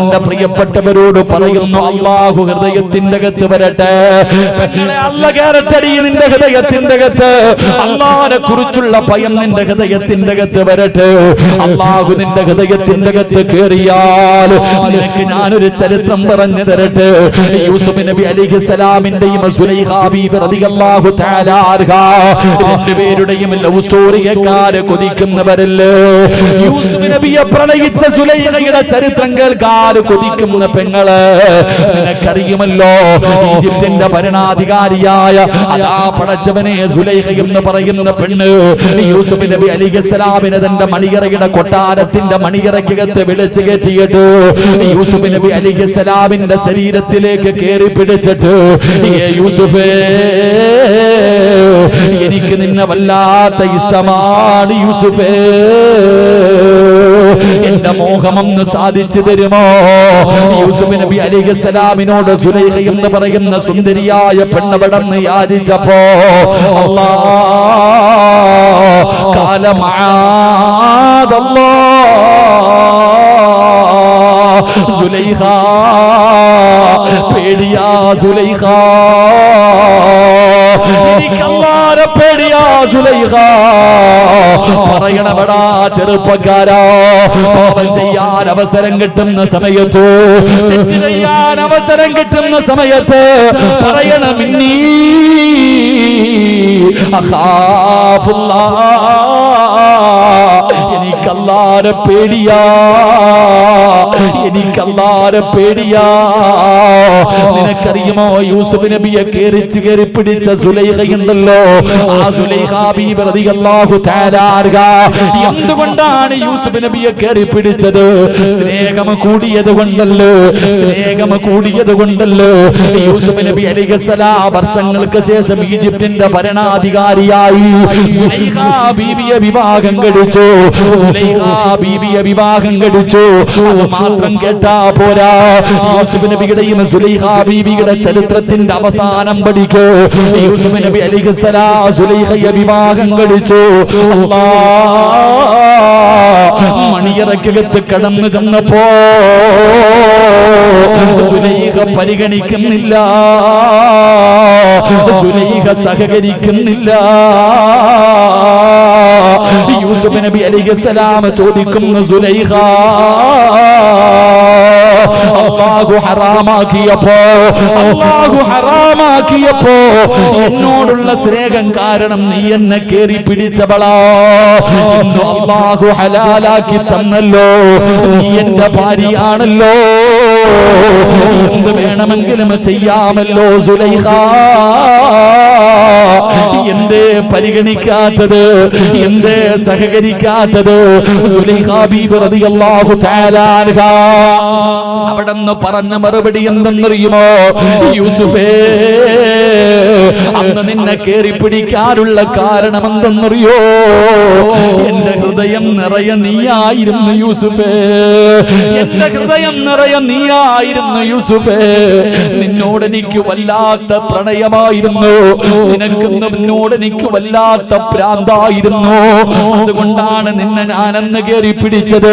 എന്റെ പ്രിയപ്പെട്ടവരോട് പറയുന്നു അള്ളാഹു ഹൃദയത്തിന്റെ അകത്ത് വരട്ടെ. പെങ്ങളെ അല്ല നിന്റെ ഹൃദയത്തിന്റെ അകത്ത്. അള്ളാഹിനെ കുറിച്ചുള്ള ഭയം നിന്റെ ഹൃദയത്തിന്റെ അകത്ത് വരട്ടെ. അള്ളാഹു നിന്റെ ഹൃദയത്തിന്റെ അകത്ത് കയറിയാൽ നിനക്ക് ഞാനൊരു ചരിത്രം പറഞ്ഞു തരട്ടെ. യൂസുഫ് നബി അലിഹി സലാമിന്റെയും രണ്ടുപേരുടെയും ലവ് സ്റ്റോറി കേൾക്കാതെ കൊതിക്കുന്നവരല്ലേ? യൂസുഫ് നബിയെ പ്രണയിച്ച സുലൈഖയുടെ ചരിത്രം കേൾക്കാതെ കൊതിക്കുന്ന പെങ്ങൾ. നിനക്കറിയുമല്ലോ ഈജിപ്തിന്റെ ഭരണാധികാരിയായ അതാ പടച്ചവനെ സുലൈഖ എന്ന് പറയുന്ന പെണ്ണ്. യൂസുഫ് നബി അലിഖലാമിനെ തന്റെ മണിയറയുടെ കൊട്ടാരത്തിന്റെ മണിയറയ്ക്കകത്ത് വിളിച്ചു കയറ്റിയിട്ട്. യൂസുഫ് നബി അലിഖലാമിന്റെ ശരീരത്തിലേക്ക് കയറി പിടിച്ചിട്ട്. "ഏ യൂസുഫേ എനിക്ക് നിന്നെ വല്ലാത്ത ഇഷ്ടമാണ് യൂസുഫേ. എന്റെ മോഹമൊന്ന് സാധിച്ചു തരുമോ? യൂസുഫ് നബി അലിഖലാമിനോട് സുലൈഖ എന്ന് പറയുന്ന സുന്ദരിയായ പെണ്ണവിടന്ന് യാചിച്ചപ്പോ അല്ലാ പേടിയാ സുലൈഖ എനിക്കല്ലാരെ പേടിയാ സുലൈഖ. പറയണവടാ ചെറുപ്പക്കാരാ. പാപം ചെയ്യാൻ അവസരം കിട്ടുന്ന സമയത്ത് തെറ്റ് ചെയ്യാൻ അവസരം കിട്ടുന്ന സമയത്ത് പറയണമിന്നീ. അഖാഫുല്ലാ എനിക്കല്ലാരെ പേടിയാ. എനിക്കല്ലാരെ പേടിയാ. നിനക്കറിയുമോ യൂസഫ് നബിയെ കേറിച്ചു കയറി പിടിച്ച സുലൈഹയുണ്ടല്ലോ ആ അൻഹ. എന്തുകൊണ്ടാണ് യൂസഫ് നബിയെ കയറി പിടിച്ചത്? സ്നേഹം കൂടിയത് കൊണ്ടല്ലോ? സ്നേഹം കൂടിയത് കൊണ്ടല്ലോ? യൂസഫ് നബി അലൈഹിസ്സലാം വർഷങ്ങൾക്ക് ശേഷം ഈജിപ്തിന്റെ ഭരണാധികാരിയായി ബീബിയെ വിവാഹം കഴിച്ചു ബീബിയെ വിവാഹം കഴിച്ചു അത് മാത്രം കേട്ടാ പോരാ. യൂസുഫ് നബിയുടെയും സുലൈഹ ബീവിയുടെ ചരിത്രത്തിന്റെ അവസാനം പഠിക്കൂ. യൂസുഫ് നബി അലിഖലാ സുലൈഖയെ വിവാഹം കഴിച്ചു. മണിയറക്കകത്ത് കടന്നു ചെന്നപ്പോ സുലൈഖ പരിഗണിക്കുന്നില്ല. സുലൈഖ സഹകരിക്കുന്നില്ല. യൂസുഫ് നബി അലിഖലാം ചോദിക്കുന്നു സുലൈഖ അള്ളാഹു ഹറാമാക്കിയപ്പോ അള്ളാഹു ഹറാമാക്കിയപ്പോ എന്നോടുള്ള സ്നേഹം കാരണം നീ എന്നെ കേറി പിടിച്ചവളാ. അള്ളാഹു ഹലാലാക്കി തന്നല്ലോ. നീ എന്റെ ഭാര്യയാണല്ലോ. എന്ത് വേണമെങ്കിലും ചെയ്യാമല്ലോ സുലൈഖ. എന്തേ പരിഗണിക്കാത്തത്? എന്തേ സഹകരിക്കാത്തത്? അവിടെ നിന്ന് പറഞ്ഞ മറുപടി എന്തെന്നറിയുമോ? യൂസുഫേ അന്ന് നിന്നെ കേറി പിടിക്കാനുള്ള കാരണം എന്തെന്നറിയോ എന്റെ ഹൃദയം നിറയെ നീയായിരുന്നു യൂസുഫേ. എന്റെ ഹൃദയം നിറയെ നീയായിരുന്നു യൂസുഫേ. നിന്നോട് എനിക്ക് വല്ലാത്ത പ്രണയമായിരുന്നു. നിനക്ക് നിന്നോട് എനിക്ക് വല്ലാത്ത പ്രാന്തായിരുന്നു അതുകൊണ്ടാണ് നിന്നെ ഞാൻ അന്ന് കയറി പിടിച്ചത്.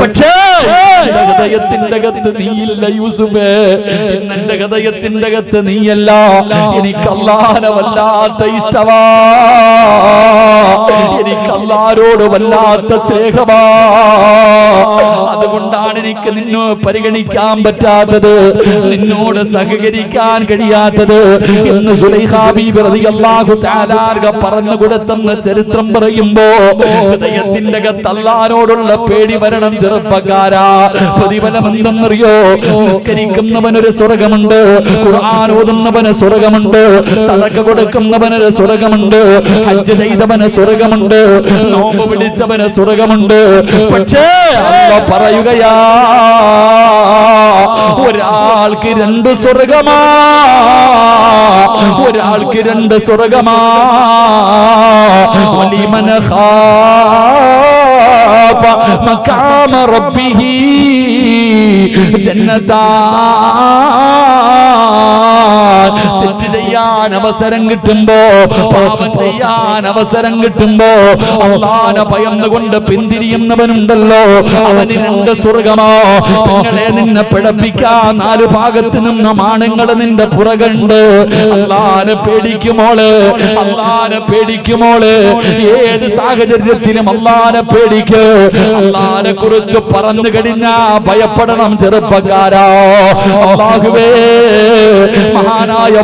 പക്ഷേ ഹൃദയത്തിന്റെ അകത്ത് നീയില്ല യൂസുഫേ. എന്നെ ഹൃദയത്തിന്റെ അകത്ത് നീയല്ല. എനിക്ക് അല്ലാനെ വല്ലാത്ത ഇഷ്ടമാ എനിക്ക് അല്ലാരോട് വല്ലാത്ത സ്നേഹമാ. അതുകൊണ്ടാണ് എനിക്ക് നിന്നെ പരിഗണിക്കാൻ പറ്റാത്തത് നിന്നോട് സഹകരിക്കാൻ കഴിയാത്തത് എന്ന് പറഞ്ഞു കൊടുത്തെന്ന ചരിത്രം പറയുമ്പോ ഹൃദയത്തിന്റെ തല്ലാനോടുള്ള പേടി വരണം ചെറുപ്പക്കാരാ. പ്രതിഫലം എന്തെന്നറിയോ നിസ്കരിക്കുന്നവനൊരു സ്വർഗമുണ്ട് ഖുർആൻ ഓതുന്നവന് സ്വർഗമുണ്ട് സദക്ക കൊടുക്കുന്നവനൊരു സ്വർഗമുണ്ട് ഹജ്ജ് ചെയ്തവന് സ്വർഗമുണ്ട്. നോമ്പ് പിടിച്ചവന് സ്വർഗമുണ്ട്. പക്ഷേ അമ്മ പറയുകയാ ഒരാൾക്ക് രണ്ട് സ്വർഗമാ. ഒരാൾക്ക് രണ്ട് സ്വർഗമാ. വലിമന മഖാമ റബ്ബിഹി ജന്നതാ. തെറ്റ് ചെയ്യാൻ അവസരം കിട്ടുമ്പോ പാപം ചെയ്യാൻ അവസരം കിട്ടുമ്പോ അള്ളാനെ ഭയന്നുകൊണ്ട് പിന്തിരിയുന്നവനുണ്ടല്ലോ. അവന് രണ്ട് സ്വർഗമോ. നിങ്ങളെ നിന്നെ പിഴപ്പിക്കാൻ നാല് ഭാഗത്ത് നിന്ന മാണുങ്ങൾ നിന്റെ പുറകുണ്ട്. അള്ളാനെ പേടിക്കുമോൾ അള്ളാനെ പേടിക്കുമോൾ ഏത് സാഹചര്യത്തിലും അള്ളാനെ പേടിക്ക്. അള്ളാനെ കുറിച്ച് പറഞ്ഞു കഴിഞ്ഞാ ഭയപ്പെടണം ചെറുപ്പക്കാരാ. അള്ളാഹുവേ മഹാനായ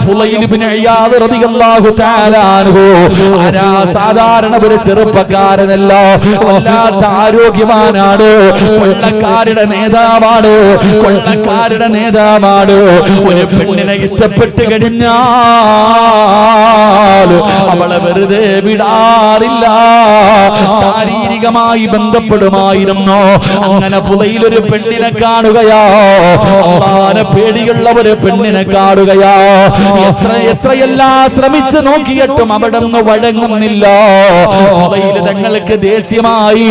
ആരാ സാധാരണ ഒരു ചെറുപ്പക്കാരനല്ല വല്ലാത്ത ആരോഗ്യവാനാണ് കൊള്ളക്കാരുടെ നേതാവാണ് കൊള്ളക്കാരുടെ നേതാവാണ്. ഒരു പെണ്ണിനെ ഇഷ്ടപ്പെട്ട് കഴിഞ്ഞാൽ അവളെ വെറുതെ വിടാറില്ല ശാരീരികമായി ബന്ധപ്പെടുമായിരുന്നു അങ്ങനെ ഫുലയിൽ ഒരു പെണ്ണിനെ കാണുകയാ അള്ളാനെ പേടിയുള്ള ഒരു പെണ്ണിനെ കാണുകയാ എത്ര എത്രയെല്ലാം ശ്രമിച്ചു നോക്കിയിട്ടും അവിടെ നിന്ന് വഴങ്ങുന്നില്ല തങ്ങൾക്ക് ദേഷ്യമായി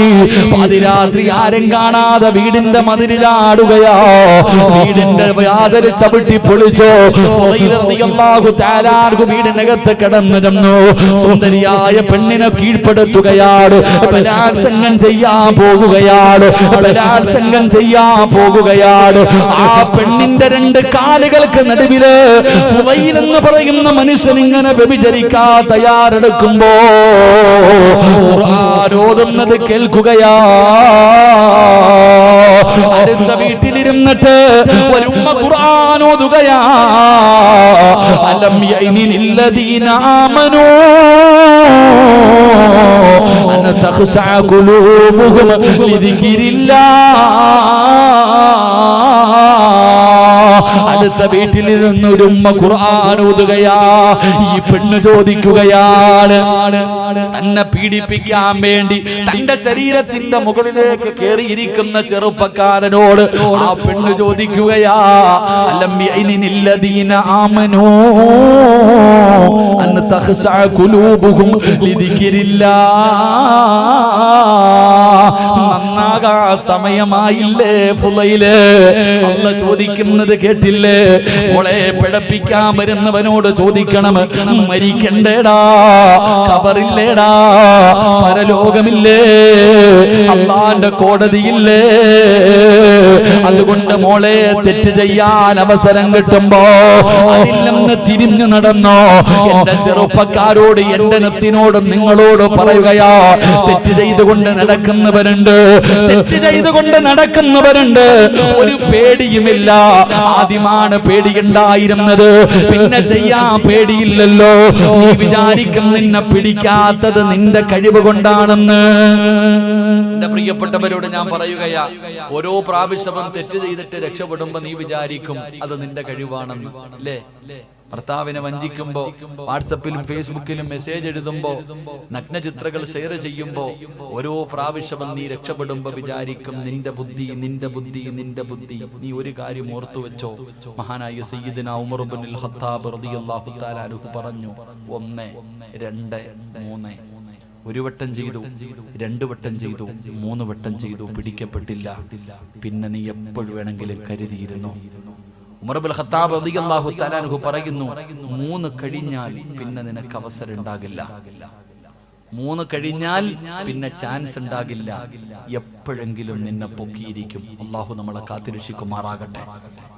പാതിരാത്രി ആരും കാണാതെ വീടിന്റെ മതിരിലാടുകയാ വീടിന്റെ യാതൊരു ചവിട്ടി പൊളിച്ചോ വീടിനകത്ത് കിടന്നു സുന്ദരിയായ പെണ്ണിനെ കീഴ്പ്പെടുത്തുകയാണ് ബലാത്സംഗം ചെയ്യാൻ പോകുകയാണ് ബലാത്സംഗം ചെയ്യാൻ പോകുകയാണ് ആ പെണ്ണിന്റെ രണ്ട് കാലുകൾക്ക് നടുവിൽ ഫുവൈൽ എന്ന് പറയുന്ന മനുഷ്യൻ ഇങ്ങനെ വ്യഭിചരിക്കാ തയ്യാറെടുക്കുമ്പോ ഓതുന്നത് കേൾക്കുകയാ. അടുത്ത വീട്ടിലിരുന്നിട്ട് ഒരു ഉമ്മ ഖുർആൻ ഓതുകയാ ألم يئن الذين آمنوا أن تخشع قلوبهم لذكر الله അടുത്ത വീട്ടിലിരുന്ന് ഒരു ഉമ്മ ഖുർആൻ ഈ പെണ്ണ് ചോദിക്കുകയാണ്. തന്നെ പീഡിപ്പിക്കാൻ വേണ്ടി തന്റെ ശരീരത്തിന്റെ മുകളിലേക്ക് കയറിയിരിക്കുന്ന ചെറുപ്പക്കാരനോട് ആ പെണ്ണ് ചോദിക്കുകയാ. അലം ആമനോ. അൻ തഖ്ശഅ ഖുലൂബുഹും ലിദിക്രില്ലാഹ് നന്നാകാ സമയമായില്ലേ ഫുലയിൽ? അല്ല ചോദിക്കുന്നത് കേട്ടില്ലേ? മോളെ പിഴപ്പിക്കാൻ വരുന്നവനോട് ചോദിക്കണം. മരിക്കണ്ടേടാ കബറില്ലേടാ പരലോകമില്ലേ അള്ളാന്റെ കോടതിയില്ലേ? അതുകൊണ്ട് മോളെ തെറ്റ് ചെയ്യാൻ അവസരം കിട്ടുമ്പോ അതില്ലെന്ന് തിരിഞ്ഞു നടന്നോ? എന്റെ ചെറുപ്പക്കാരോട് എന്റെ നഫ്സിനോടും നിങ്ങളോട് പറയുകയാ തെറ്റ് ചെയ്തുകൊണ്ട് നടക്കുന്നവരുണ്ട് തെറ്റ് ചെയ്തുകൊണ്ട് നടക്കുന്നവരുണ്ട്. ഒരു പേടിയുമില്ല. ആദ്യമാണ് പേടിയുണ്ടായിരുന്നത് പിന്നെ ചെയ്യാൻ പേടിയില്ലല്ലോ. നീ വിചാരിക്കും നിന്നെ പിടിക്കാത്തത് നിന്റെ കഴിവ് കൊണ്ടാണെന്ന്. എന്റെ പ്രിയപ്പെട്ടവരോട് ഞാൻ പറയുകയാ ഓരോ പ്രാവശ്യവും തെറ്റ് ചെയ്തിട്ട് രക്ഷപ്പെടുമ്പോ നീ വിചാരിക്കും അത് നിന്റെ കഴിവാണെന്ന്. അല്ലേ? ഭർത്താവിനെ വഞ്ചിക്കുമ്പോ വാട്സപ്പിലും ഫേസ്ബുക്കിലും മെസ്സേജ് എഴുതുമ്പോ നഗ്നചിത്രകൾ ഷെയർ ചെയ്യുമ്പോ ഓരോ പ്രാവശ്യവും നീ രക്ഷപ്പെടുമ്പോ വിചാരിക്കും. നിന്റെ ബുദ്ധി നിന്റെ ബുദ്ധി നിന്റെ ബുദ്ധി. നീ ഒരു കാര്യം ഓർത്തു വെച്ചോ? മഹാനായ സയ്യിദിന ഉമർ ഇബ്നുൽ ഖത്താബ് റളിയല്ലാഹു തആല പറഞ്ഞു ഒന്ന് രണ്ട് മൂന്ന്. ഒരു വട്ടം ചെയ്തു. രണ്ടു വട്ടം ചെയ്തു. മൂന്ന് വട്ടം ചെയ്തു. പിടിക്കപ്പെട്ടില്ല. പിന്നെ നീ എപ്പോഴും വേണമെങ്കിലും കരുതിയിരുന്നു. ഉമർബുൽ ഖത്താബ് റളിയല്ലാഹു പറയുന്നു മൂന്ന് കഴിഞ്ഞാൽ പിന്നെ നിനക്ക് അവസരം ഉണ്ടാകില്ല. മൂന്ന് കഴിഞ്ഞാൽ പിന്നെ ചാൻസ് ഉണ്ടാകില്ല. എപ്പോഴെങ്കിലും നിന്നെ പൊക്കിയിരിക്കും. അള്ളാഹു നമ്മളെ കാത്തിരക്ഷിക്കുമാറാകട്ടെ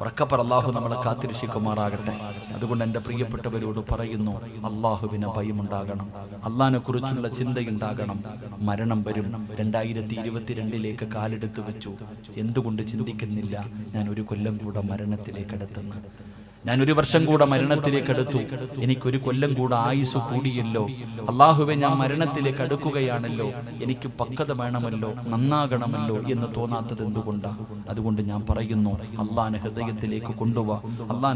ഉറക്കപ്പർ അള്ളാഹു നമ്മളെ കാത്തിരക്ഷിക്കുമാറാകട്ടെ അതുകൊണ്ട് എന്റെ പ്രിയപ്പെട്ടവരോട് പറയുന്നു അള്ളാഹുവിന് ഭയമുണ്ടാകണം. അള്ളാഹിനെ കുറിച്ചുള്ള ചിന്തയുണ്ടാകണം. മരണം വരും. രണ്ടായിരത്തി ഇരുപത്തിരണ്ടിലേക്ക് കാലെടുത്തു വെച്ചു. എന്തുകൊണ്ട് ചിന്തിക്കുന്നില്ല? ഞാൻ ഒരു കൊല്ലം കൂടെ മരണത്തിലേക്ക് അടുത്തുന്നു ഞാൻ ഒരു വർഷം കൂടെ മരണത്തിലേക്ക് അടുത്തു. എനിക്കൊരു കൊല്ലം കൂടെ ആയുസ് കൂടിയല്ലോ. അള്ളാഹുവെ ഞാൻ മരണത്തിലേക്ക് അടുക്കുകയാണല്ലോ. എനിക്ക് പക്വത വേണമല്ലോ നന്നാകണമല്ലോ എന്ന് തോന്നാത്തത് എന്തുകൊണ്ടാണ് അതുകൊണ്ട് ഞാൻ പറയുന്നു അള്ളാഹ് ഹൃദയത്തിലേക്ക് കൊണ്ടുപോവാ അള്ളാഹ്